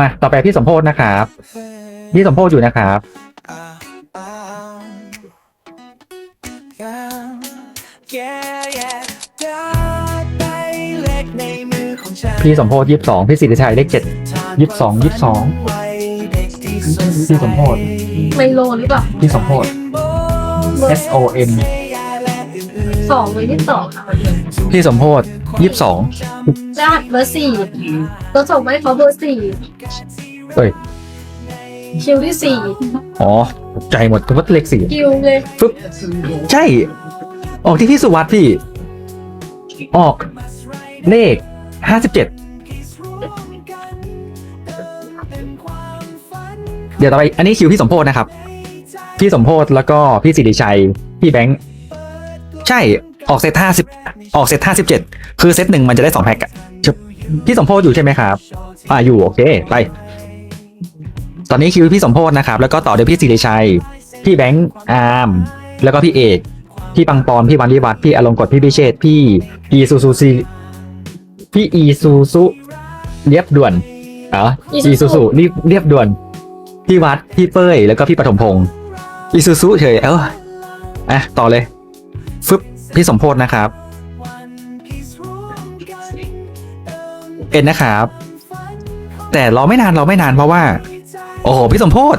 มาต่อไปพี่สมโพธนะครับพี่สมโพธอยู่นะครับพี่สมโพธยี่สิบสองพี่สิทธิชัยเลขเจ็ดยี่สิบสองยี่สิบสองพี่สมโพธไมโลหรือเปล่าพี่สมโพธ S O M สองเลยที่สองค่ะพี่สมโพธยี่สิบสอง รหัสเบอร์สี่ตัวส่งมาให้เขาเบอร์สี่เอ้ย คิวที่สี่อ๋อตกใจหมดว่าเลขสี่คิวเลยฟึบใช่ ออกที่พี่สุวัสด์พี่ ออก เลขห้าสิบเจ็ดเดี๋ยวต่อไปอันนี้คิวพี่สมโพธนะครับ พี่สมโพธแล้วก็พี่สิริชัย พี่แบงค์ ใช่ ออกเซตห้าสิบออกเซตห้าสิบเจ็ดคือเซตหนึ่งมันจะได้สองแพ็กอะชึบพี่สมโพธอยู่ใช่ไหมครับ อ่าอยู่โอเคไป ตอนนี้คิวพี่สมโพธนะครับ แล้วก็ต่อด้วยพี่สิริชัย พี่แบงค์อาร์มแล้วก็พี่เอกพี่ปังปอนพี่วันวิวัฒน์พี่อลงกฎพี่พิเชษฐ์พี่อีซูซูซีพี่อีซูซูเรียบด่วนเหรออีซูซูรีบเรียบด่วน พี่วัดพี่เป้ยแล้วก็พี่ปฐมพงศ์อีซูซูเฉยเอออะต่อเลยฟึบ พี่สมโพธนะครับ เอ็นนะครับ แต่รอไม่นานรอไม่นานเพราะว่า โอ้โหพี่สมโพธ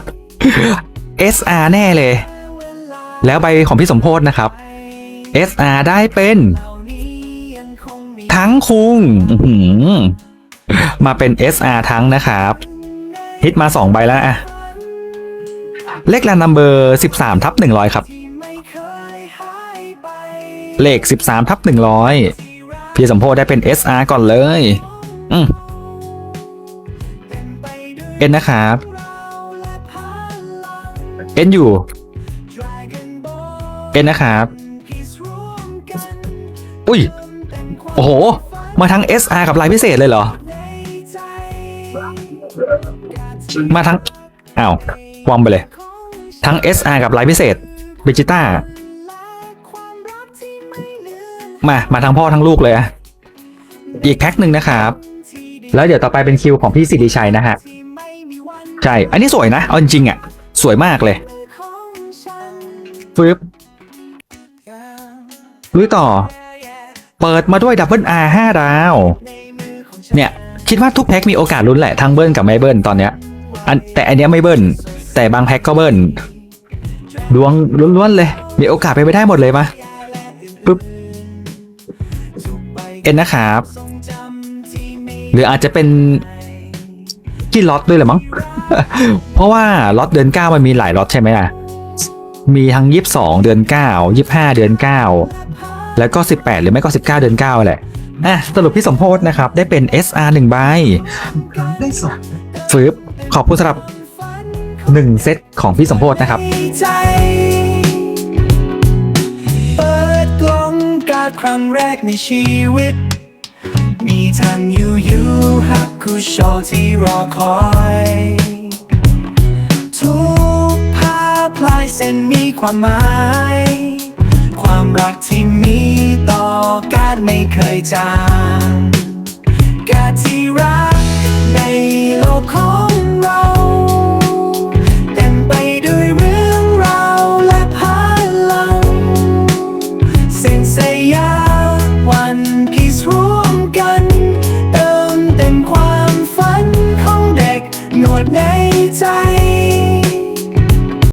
SR แน่เลย แล้วใบของพี่สมโพธนะครับ SR ได้เป็น ทั้งคุงมาเป็น SR ทั้งนะครับ ฮิตมา2ใบแล้วอะเลขแรนนัมเบอร์ 13 ทับ 100 ครับ เลข 13ทับ100 พี่สมโพธได้เป็น SR ก่อนเลย อืมเอ็นนะครับเอ็นอยู่เอ็นนะครับอุ้ย โอ้โห มาทั้ง SR กับลายพิเศษเลยเหรอ มาทั้งอ้าววอมไปเลย ทั้ง SR กับลายพิเศษเบจิต้า มา มาทั้งพ่อทั้งลูกเลย อีกแพ็คหนึ่งนะครับ แล้วเดี๋ยวต่อไปเป็นคิวของพี่สิริชัยนะฮะ ใช่ อันนี้สวยนะ เอาจริงอะ สวยมากเลยฟึบลุยต่อ เปิดมาด้วยดับเบิลอาร์ห้าดาว เนี่ย คิดว่าทุกแพ็คมีโอกาสลุ้นแหละ ทั้งเบิ้ลกับไม่เบิ้ลตอนเนี้ย อันแต่อันเนี้ยไม่เบิ้ล แต่บางแพ็คก็เบิ้ล ดวงล้วนๆเลย มีโอกาสไปไปได้หมดเลยปะ เอ็นนะครับ หรืออาจจะเป็นที่ล็อตด้วยแหละมั้ง เพราะว่าล็อตเดือนเก้ามันมีหลายล็อตใช่ไหมอะ มีทั้งยี่สิบสองเดือนเก้ายี่สิบห้าเดือนเก้าแล้วก็สิบแปดหรือไม่ก็สิบเก้าเดือนเก้าแหละอะสรุปพี่สมโพธนะครับ ได้เป็น SR หนึ่งใบฟืบขอบคุณสำหรับหนึ่งเซตของพี่สมโพธนะครับ ดครั้งแรกในชีวิต มีทางยูยูฮักคูโชว์ที่รอคอย ทุกภาพลายเส้นมีความหมาย ความรักที่มีต่อการไม่เคยจาง